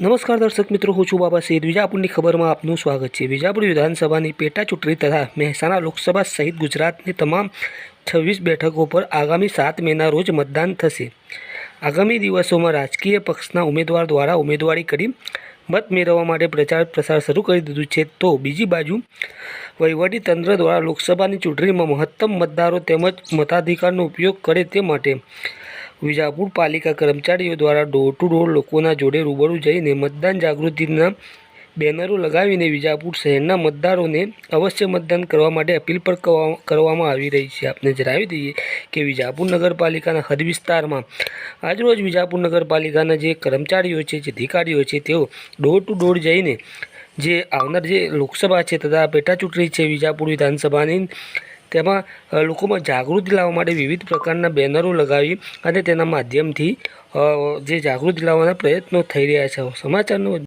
નમસ્કાર દર્શક મિત્રો, હું છું બાબા સૈદ વિજાપુરની ખબરમાં આપનું સ્વાગત છે. વિજાપુર વિધાનસભાની પેટા ચૂંટણી તથા મહેસાણા લોકસભા સહિત ગુજરાતની તમામ છવ્વીસ બેઠકો પર આગામી સાત મેના રોજ મતદાન થશે. આગામી દિવસોમાં રાજકીય પક્ષના ઉમેદવાર દ્વારા ઉમેદવારી કરી મત મેળવવા માટે પ્રચાર પ્રસાર શરૂ કરી દીધું છે. તો બીજી બાજુ તંત્ર દ્વારા લોકસભાની ચૂંટણીમાં મહત્તમ મતદારો તેમજ મતાધિકારનો ઉપયોગ કરે તે માટે વિજાપુર પાલિકા કર્મચારીઓ દ્વારા ડોર ટુ ડોર લોકોના જોડે રૂબરૂ જઈને મતદાન જાગૃતિના બેનરો લગાવીને વિજાપુર શહેરના મતદારોને અવશ્ય મતદાન કરવા માટે અપીલ કરવા- કરવામાં આવી રહી છે. આપને જણાવી દઈએ કે વિજાપુર નગરપાલિકાના હદ વિસ્તારમાં આજરોજ વિજાપુર નગરપાલિકાના જે કર્મચારીઓ છે, જે અધિકારીઓ છે, તેઓ ડોર ટુ ડોર જઈને જે આવનાર જે લોકસભા છે, તથા પેટા ચૂંટણી છે, વિજાપુર વિધાનસભાની તેમાં લોકોમાં જાગૃતિ લાવવા માટે વિવિધ પ્રકારના બેનરો લગાવી અને તેના માધ્યમથી જે જાગૃતિ લાવવાના પ્રયત્નો થઈ રહ્યા છે. સમાચારનો